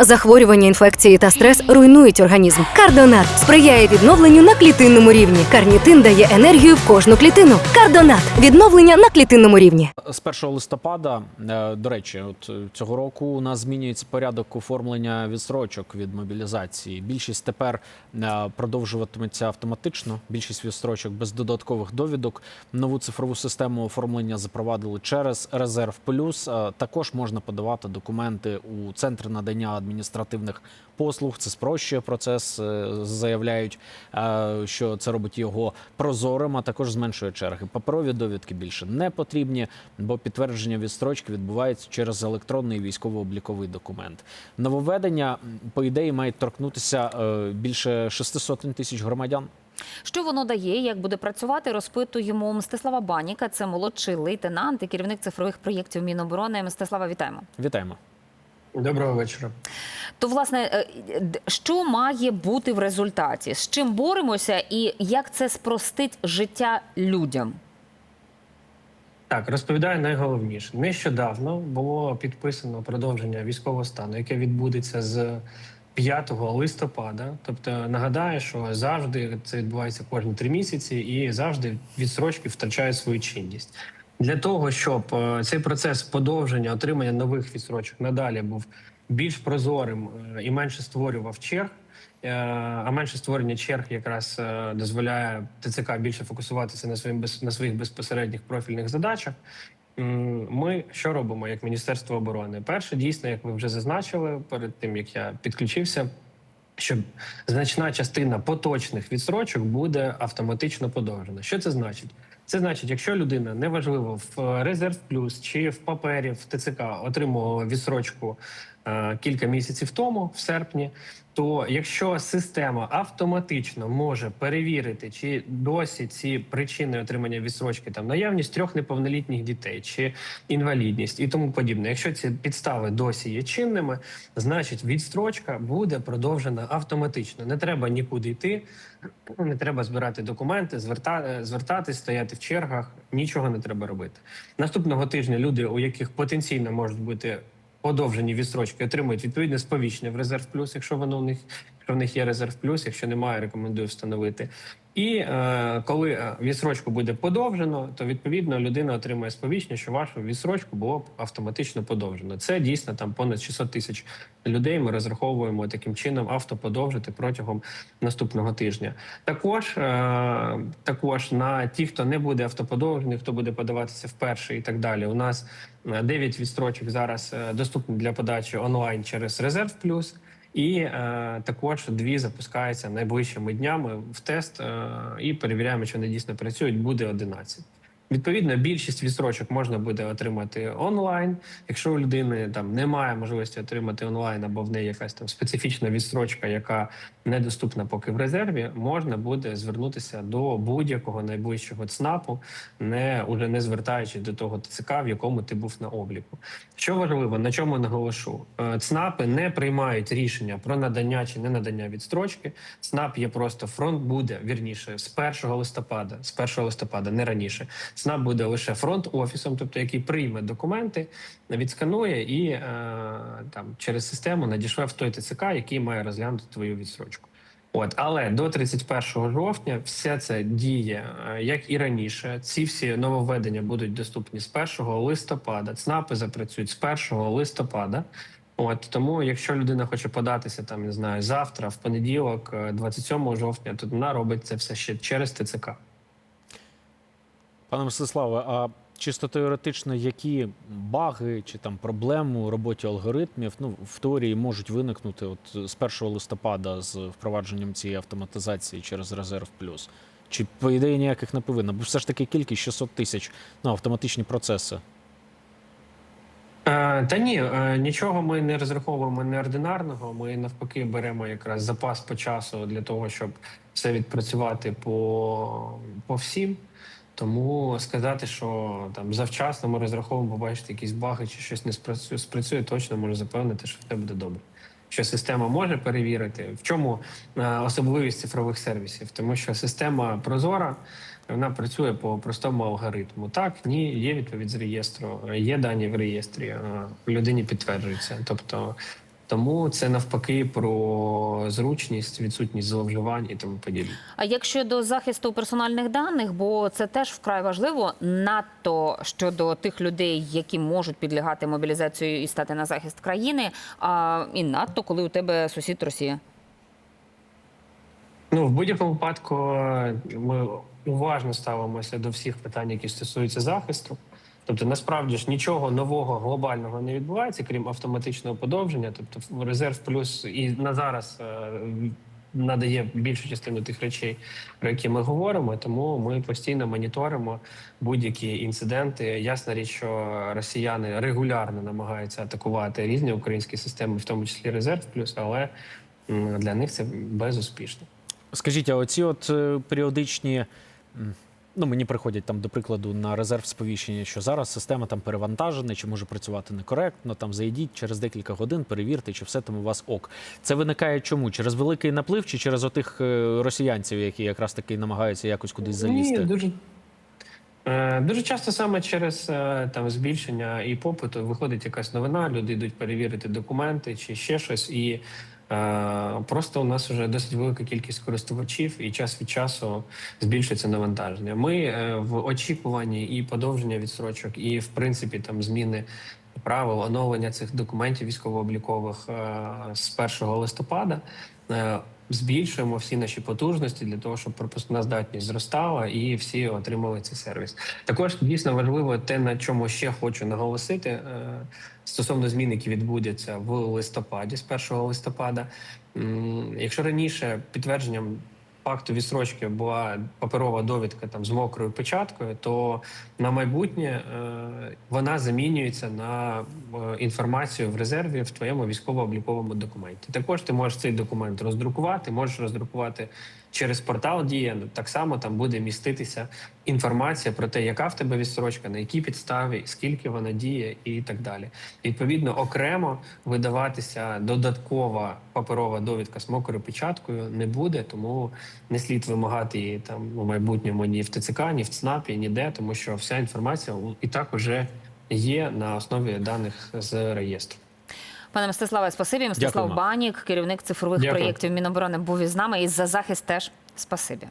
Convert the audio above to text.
Захворювання, інфекції та стрес руйнують організм. Кардонат сприяє відновленню на клітинному рівні. Карнітин дає енергію в кожну клітину. Кардонат відновлення на клітинному рівні. З 1 листопада, е, до речі, от е, цього року у нас змінюється порядок оформлення відстрочок від мобілізації. Більшість тепер е, продовжуватиметься автоматично. Більшість відстрочок без додаткових довідок. Нову цифрову систему оформлення запровадили через резерв плюс. Також можна подавати документи у центр надання адміністративних послуг. Це спрощує процес. е, Заявляють, е, що це робить його прозорим, а також зменшує черги. Паперові довідки більше не потрібні, бо підтвердження відстрочки відбувається через електронний військово-обліковий документ. Нововведення, по ідеї, мають торкнутися е, більше 600 тисяч громадян. Що воно дає, як буде працювати, розпитуємо Мстислава Баніка. Це молодший лейтенант і керівник цифрових проєктів Міноборони. Мстислава, вітаємо. Вітаємо. Доброго вечора. То, власне, е, що має бути в результаті? З чим боремося, і як це спростить життя людям? Так, розповідаю найголовніше. Нещодавно було підписано продовження військового стану, яке відбудеться з 5 листопада. Тобто нагадаю, що завжди це відбувається кожні три місяці, і завжди відсрочки втрачають свою чинність. Для того щоб е, цей процес подовження отримання нових відсрочок надалі був більш прозорим е, і менше створював черг. е, А менше створення черг якраз дозволяє ТЦК більше фокусуватися на своїм на своїх безпосередніх профільних задачах. Ми що робимо як Міністерство оборони? Перше, дійсно, як ви вже зазначили перед тим, як я підключився, що значна частина поточних відстрочок буде автоматично подовжена. Що це значить? Це значить, якщо людина неважливо в е, резерв плюс чи в папері в ТЦК отримувала відстрочку е, кілька місяців тому, в серпні, то якщо система автоматично може перевірити, чи досі ці причини отримання відстрочки там наявність трьох неповнолітніх дітей чи інвалідність і тому подібне, якщо ці підстави досі є чинними, значить відстрочка буде продовжена автоматично. Не треба нікуди йти, не треба збирати документи, зверта, звертатись, стояти в чергах. Нічого не треба робити. Наступного тижня люди, у яких потенційно можуть бути подовжені відстрочки, отримують відповідне сповіщення в резерв плюс, якщо воно у них. Якщо в них є резерв плюс, якщо немає, рекомендую встановити. І е, коли е, відсрочку буде подовжено, то відповідно людина отримує сповіщення, що вашу відсрочку було б автоматично подовжено. Це дійсно там понад 600 тисяч людей. Ми розраховуємо таким чином автоподовжити протягом наступного тижня. Також е, також на ті, хто не буде автоподовжений, хто буде подаватися вперше і так далі. У нас е, 9 відстрочок зараз е, доступні для подачі онлайн через резерв плюс. І е, також дві запускаються найближчими днями в тест е, і перевіряємо, чи вони дійсно працюють. Буде 11. Відповідно, більшість відстрочок можна буде отримати онлайн. Якщо у людини там немає можливості отримати онлайн, або в неї якась там специфічна відстрочка, яка недоступна поки в резерві, можна буде звернутися до будь-якого найближчого ЦНАПу, не уже не звертаючись до того ТЦК, в якому ти був на обліку. Що важливо, на чому наголошу, Е, ЦНАПи не приймають рішення про надання чи не надання відстрочки. ЦНАП є просто фронт буде вірніше з 1 листопада, з 1 листопада, не раніше. ЦНАП буде лише фронт офісом, тобто який прийме документи, відсканує і е, там через систему надішле в той ТЦК, який має розглянути твою відстрочку. От, але до 31 жовтня все це діє е, як і раніше. Ці всі нововведення будуть доступні з 1 листопада. ЦНАПи запрацюють з 1 листопада. От тому, якщо людина хоче податися там, не знаю, завтра, в понеділок, е, 27 жовтня, то вона робить це все ще через ТЦК. Пане Мстиславе, а чисто теоретично, які баги чи там проблеми у роботі алгоритмів ну, в теорії можуть виникнути от з 1 листопада з впровадженням цієї автоматизації через резерв плюс? Чи по ідеї ніяких не повинно? Бо все ж таки кількість 600 тисяч ну, автоматичні процеси. Е, Та ні, е, нічого ми не розраховуємо неординарного. Ми навпаки беремо якраз запас по часу для того, щоб все відпрацювати по, по всім. Тому сказати, що там завчасно ми розраховуємо, побачити якісь баги чи щось не спрацює, спрацює, точно можу запевнити, що все буде добре. Що система може перевірити, в чому е, особливість цифрових сервісів, тому що система прозора, вона працює по простому алгоритму. Так, ні, є відповідь з реєстру, є дані в реєстрі, е, людині підтверджується. Тобто Тому це навпаки про зручність, відсутність зловживань і тому подібне. А як щодо захисту персональних даних, бо це теж вкрай важливо, надто щодо тих людей, які можуть підлягати мобілізації і стати на захист країни, а і надто коли у тебе сусід Росія. Ну, в будь-якому випадку е, ми уважно ставимося до всіх питань, які стосуються захисту. Тобто, насправді ж нічого нового глобального не відбувається, крім автоматичного подовження. Тобто, резерв плюс і на зараз е, надає більшу частину тих речей, про які ми говоримо. Тому ми постійно моніторимо будь-які інциденти. Ясна річ, що росіяни регулярно намагаються атакувати різні українські системи, в тому числі резерв плюс, але для них це безуспішно. Скажіть, а оці от е, періодичні. Ну, мені приходять там, до прикладу, на резерв сповіщення, що зараз система там перевантажена, чи може працювати некоректно. Там зайдіть через декілька годин, перевірте, чи все там у вас ок. Це виникає чому? Через великий наплив, чи через отих е, росіянців, які якраз таки намагаються якось кудись залізти? Ні, дуже, е, дуже часто саме через е, там збільшення і попиту виходить якась новина, люди йдуть перевірити документи чи ще щось, і просто у нас вже досить велика кількість користувачів, і час від часу збільшується навантаження. Ми е, в очікуванні і подовження відсрочок, і в принципі там зміни. Правил оновлення цих документів військово-облікових е, з 1 листопада е, збільшуємо всі наші потужності для того, щоб пропускна здатність зростала і всі отримали цей сервіс. Також дійсно важливо те, на чому ще хочу наголосити е, стосовно змін, які відбудуться в листопаді, з 1 листопада. Якщо раніше підтвердженням факту відстрочки була паперова довідка там з мокрою печаткою, то на майбутнє е, вона замінюється на е, інформацію в резерві в твоєму військово-обліковому документі. Також ти можеш цей документ роздрукувати, можеш роздрукувати через портал Дія. Ну, Так само там буде міститися інформація про те, яка в тебе відстрочка, на якій підставі, скільки вона діє, і так далі. Відповідно, окремо видаватися додаткова паперова довідка з мокрою печаткою не буде, тому не слід вимагати її там у майбутньому ні в ТЦК, ні в ЦНАПі, ніде, тому що вся інформація і так уже є на основі даних з реєстру. Пане Мстиславе, спасибі. Мстислав. Банік, керівник цифрових Дякую. проєктів Міноборони, був із нами. І за захист теж спасибі.